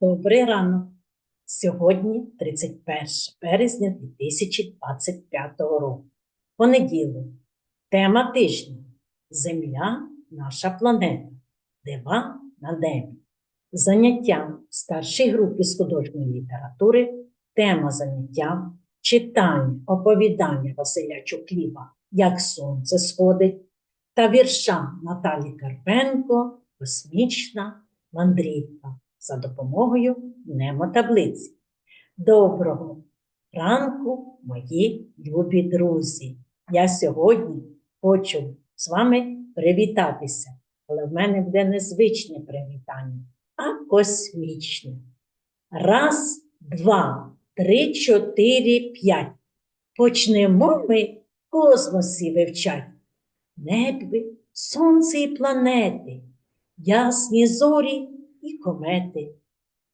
Добрий ранок. Сьогодні 31 березня 2025 року. Понеділок. Тема тижня. Земля наша планета. Дива на небі. Заняття в старшій групі з художньої літератури. Тема заняття читання, оповідання Василя Чукліва Як сонце сходить та вірша Наталі Карпенко Космічна мандрівка за допомогою немотаблиці. Доброго ранку, мої любі друзі! Я сьогодні хочу з вами привітатися, але в мене буде незвичне привітання, а космічне. Раз, два, три, чотири, п'ять. Почнемо ми космосі вивчать. Небі, сонце і планети, ясні зорі і комети.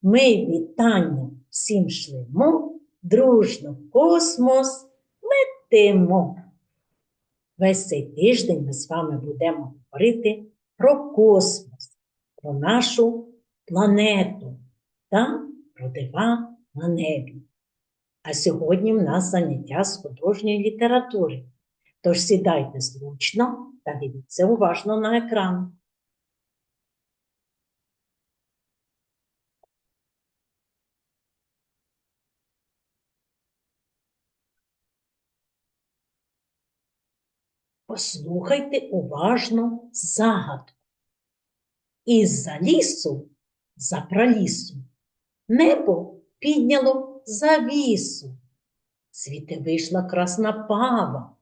Ми вітання всім шлемо, дружно в космос летимо. Весь цей тиждень ми з вами будемо говорити про космос, про нашу планету та про дива на небі. А сьогодні в нас заняття з художньої літератури. Тож сідайте зручно та дивіться уважно на екран. Послухайте уважно загадку. Із-за лісу, за пралісу, небо підняло завісу. Звідти вийшла красна пава,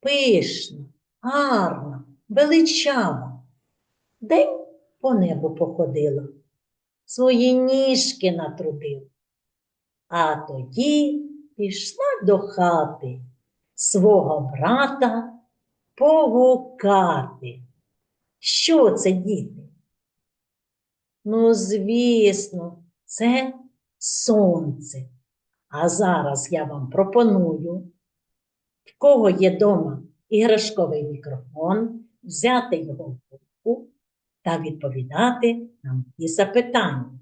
пишна, гарна, величава. День по небу походила, свої ніжки натрудила. А тоді пішла до хати свого брата погукати. Що це, діти? Ну, звісно, це сонце. А зараз я вам пропоную, в кого є дома іграшковий мікрофон, взяти його в руку та відповідати на мої запитання.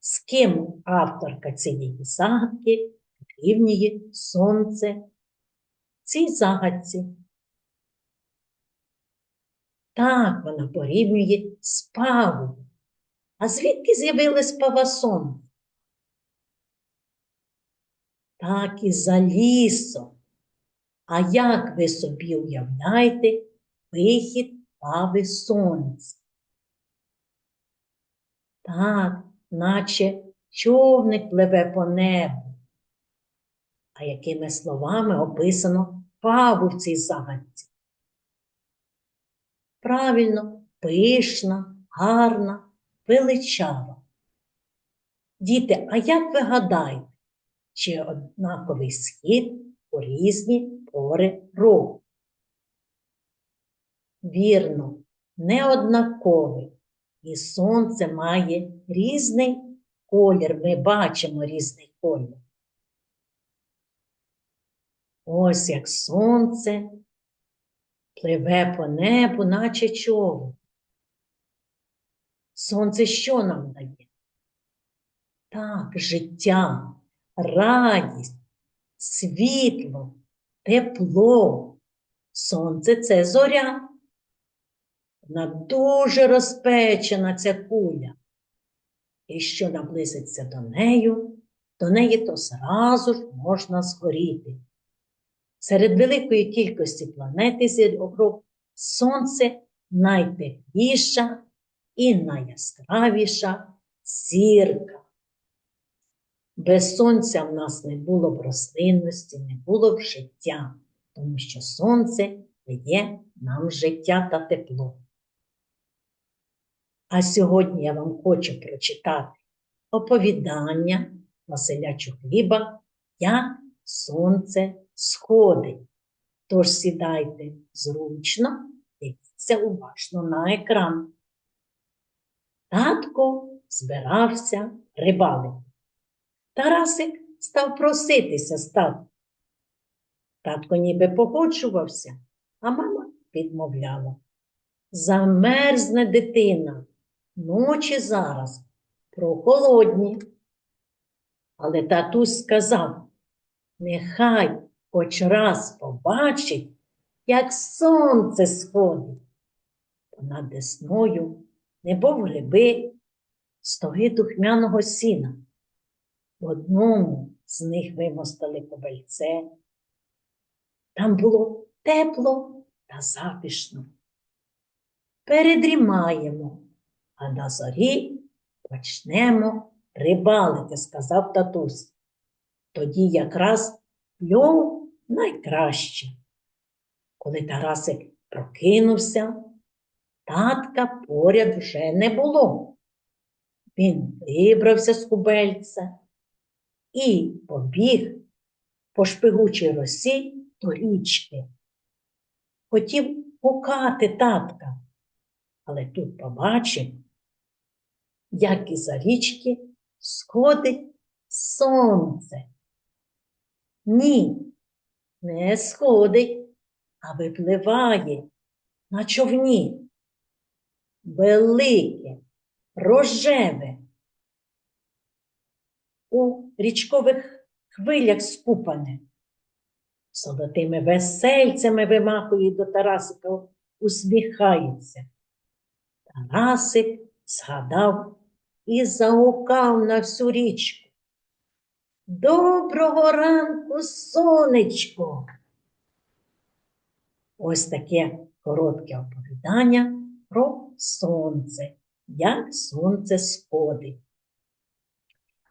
З ким авторка цієї загадки порівнює сонце цій загадці? Так, вона порівнює з павою. А звідки з'явилась пава сонце? Так і за лісом. А як ви собі уявляєте вихід пави сонця? Так, наче човник пливе по небу. А якими словами описано паву в цій загадці? Правильно, пишна, гарна, величава. Діти, а як ви гадаєте, чи однаковий схід у різні пори року? Вірно, неоднаковий. І сонце має різний колір. Ми бачимо різний колір. Ось як сонце пливе по небу, наче човен. Сонце що нам дає? Так, життя, радість, світло, тепло. Сонце це зоря. Вона дуже розпечена ця куля. І що наблизиться до нею, до неї то зразу ж можна згоріти. Серед великої кількості планети зірок Сонце найтепліша і найяскравіша зірка. Без сонця в нас не було б рослинності, не було б життя, тому що сонце дає нам життя та тепло. А сьогодні я вам хочу прочитати оповідання Василя Чухліба Як сонце сходить. Тож сідайте зручно, дивіться уважно на екран. Татко збирався рибалити. Тарасик став проситися з татом. Татко ніби погоджувався, а мама відмовляла. Замерзне дитина, ночі зараз, прохолодні. Але татусь сказав, нехай хоч раз побачить, як сонце сходить. Понад десною, небов гриби, стоги духмяного сіна. В одному з них вимостили кобельце. Там було тепло та запішно. Передрімаємо, а на зорі почнемо рибалити, сказав татусь. Тоді якраз кльов найкраще. Коли Тарасик прокинувся, татка поряд вже не було. Він вибрався з кубельця і побіг по шпигучій росі до річки. Хотів гукати татка, але тут побачив, як із за річки сходить сонце. Ні, не сходить, а випливає на човні. Велике, рожеве, у річкових хвилях скупане. Золотими весельцями вимахує до Тарасика, усміхається. Тарасик згадав і загукав на всю річку. Доброго ранку, сонечко! Ось таке коротке оповідання про сонце, як сонце сходить.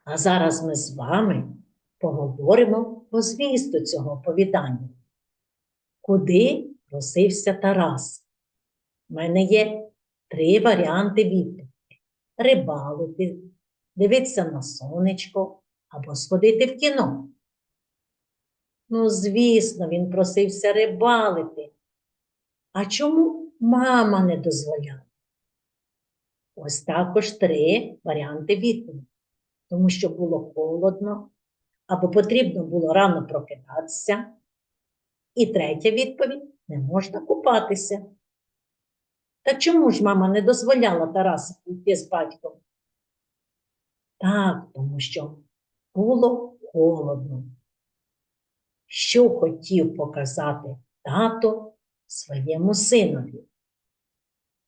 А зараз ми з вами поговоримо про змісту цього оповідання. Куди просився Тарас? У мене є три варіанти відповіді: рибалити, дивитися на сонечко або сходити в кіно. Ну, звісно, він просився рибалити. А чому мама не дозволяла? Ось також три варіанти відповіді. Тому що було холодно, або потрібно було рано прокидатися. І третя відповідь не можна купатися. Та чому ж мама не дозволяла Тарасику йти з батьком? Так, тому що було холодно. Що хотів показати тато своєму синові?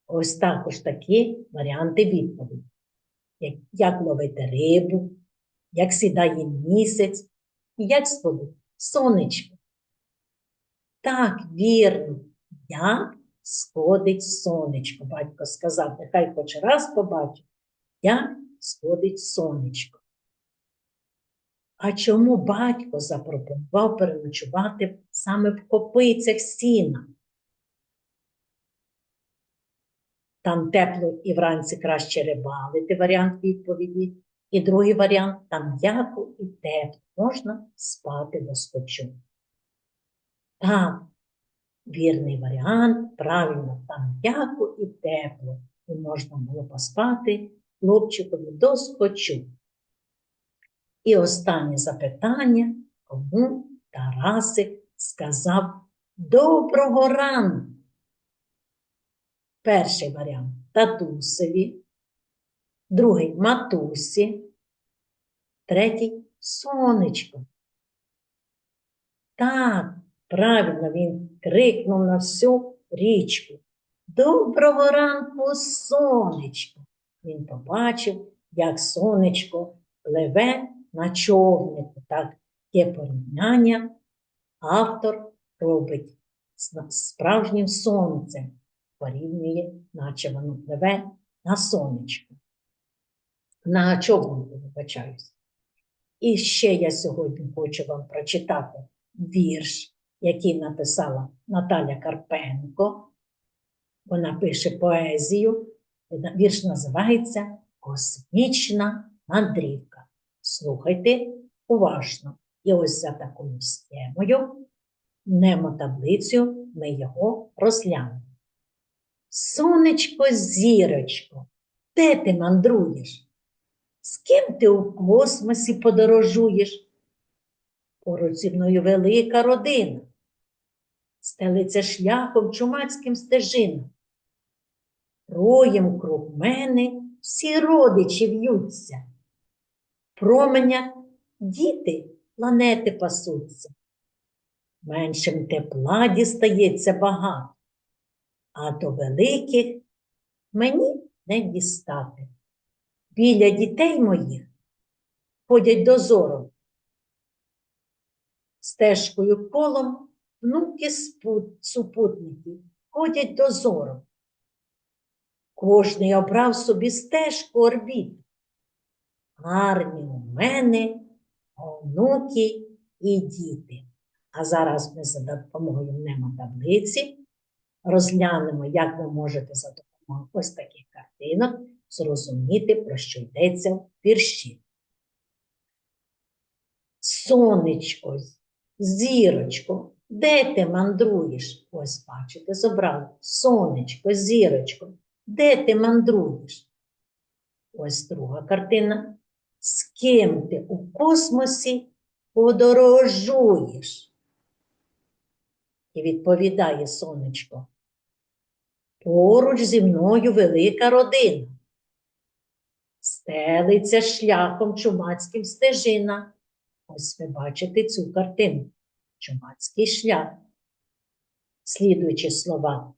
Ось також такі варіанти відповіді. Як, як ловити рибу, як сідає місяць, і як сходить сонечко. Так, вірно, як сходить сонечко. Батько сказав, нехай хоч раз побачить, як сходить сонечко. А чому батько запропонував переночувати саме в копицях сіна? Там тепло і вранці краще рибалити, варіант відповіді. І другий варіант там м'яко і тепло, можна спати доскочу. Так, вірний варіант, правильно, там м'яко і тепло, і можна було поспати хлопчикові доскочу. І останнє запитання, кому Тарасик сказав доброго ранку. Перший варіант татусеві, другий матусі, третій сонечко. Так, правильно він крикнув на всю річку. Доброго ранку, сонечко. Він побачив, як сонечко пливе на човнику. Так, є порівняння автор робить справжнім сонцем порівнює, наче воно пливе на сонечко. На човнику, вибачаюсь. І ще я сьогодні хочу вам прочитати вірш, який написала Наталя Карпенко. Вона пише поезію. Вірш називається Космічна мандрівка. Слухайте уважно. І ось за такою схемою, таблицю, ми його розглянемо. Сонечко, зірочко, де ти мандруєш? З ким ти у космосі подорожуєш? Поруч зі мною велика родина, стелиться шляхом чумацьким стежинам. Роєм круг мене всі родичі в'ються. Променя діти планети пасуться. Меншим тепла дістається багато, а до великих мені не дістати. Біля дітей моїх ходять дозором. Стежкою колом внуки супутники ходять дозором. Кожний обрав собі стежку орбіт. Гарні у мене онуки і діти. А зараз ми за допомогою мнемотаблиці розглянемо, як ви можете за допомогою ось таких картинок зрозуміти, про що йдеться в вірші. Сонечко, зірочко, де ти мандруєш? Ось бачите, зобрали. Сонечко, зірочко, де ти мандруєш? Ось друга картина. З ким ти у космосі подорожуєш? І відповідає сонечко. Поруч зі мною велика родина. Стелиться шляхом чумацьким стежина. Ось ви бачите цю картину. Чумацький шлях. Слідуючи слова.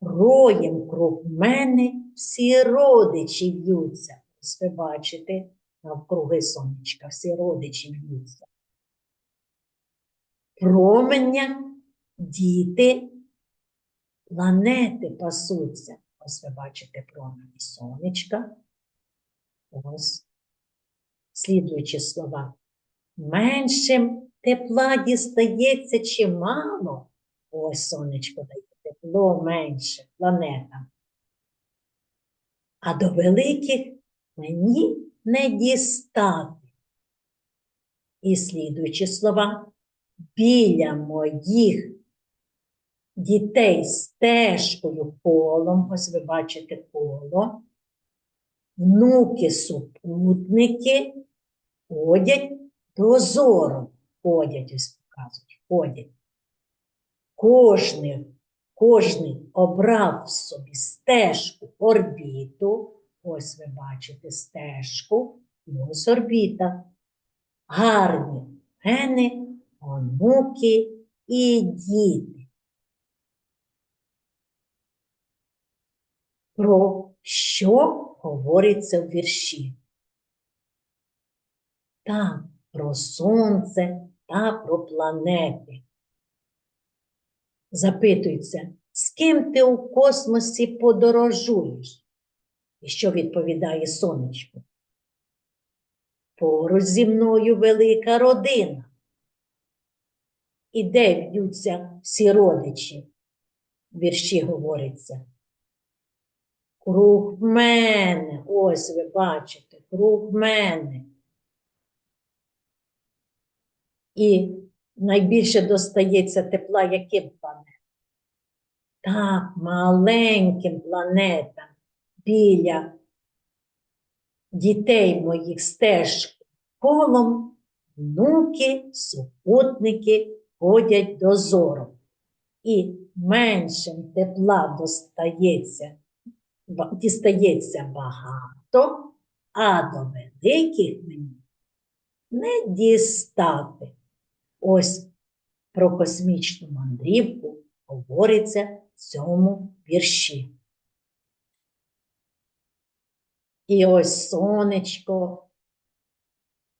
Роєм круг мене всі родичі в'ються. Ось ви бачите, навкруги сонечка, всі родичі в'ються. Променя, діти, планети пасуться. Ось ви бачите промені сонечка. Ось. Слідуючі слова. Меншим тепла дістається чимало. Ось сонечко дає тепло менше, планета. А до великих мені не дістати. І слідуючі слова. Біля моїх дітей стежкою колом, ось ви бачите коло, внуки супутники ходять дозором. Ходять, ось показують, ходять. Кожний, кожний обрав собі стежку, орбіту. Ось ви бачите стежку, і ось орбіта. Гарні гени, онуки і діти. Про що говориться в вірші? Так, про сонце та про планети. Запитується, з ким ти у космосі подорожуєш? І що відповідає сонечко? Поруч зі мною велика родина. І де б'ються всі родичі? Вірші говориться. Круг мене, ось ви бачите, круг мене. І найбільше достається тепла яким планетам? Так, маленьким планетам біля дітей моїх стежок колом внуки, супутники ходять дозором. І меншим тепла достається, дістається багато, а до великих мені не дістати. Ось про космічну мандрівку говориться в цьому вірші. І ось сонечко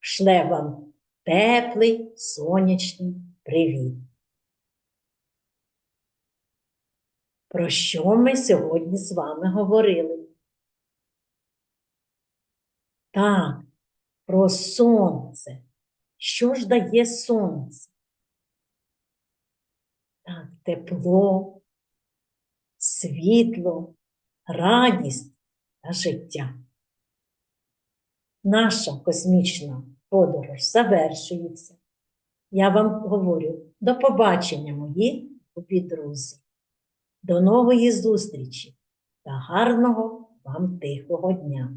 шле вам теплий сонячний привіт. Про що ми сьогодні з вами говорили? Так, про сонце. Що ж дає сонце? Так, тепло, світло, радість та життя. Наша космічна подорож завершується. Я вам говорю до побачення, мої любі друзі. До нової зустрічі та гарного вам тихого дня!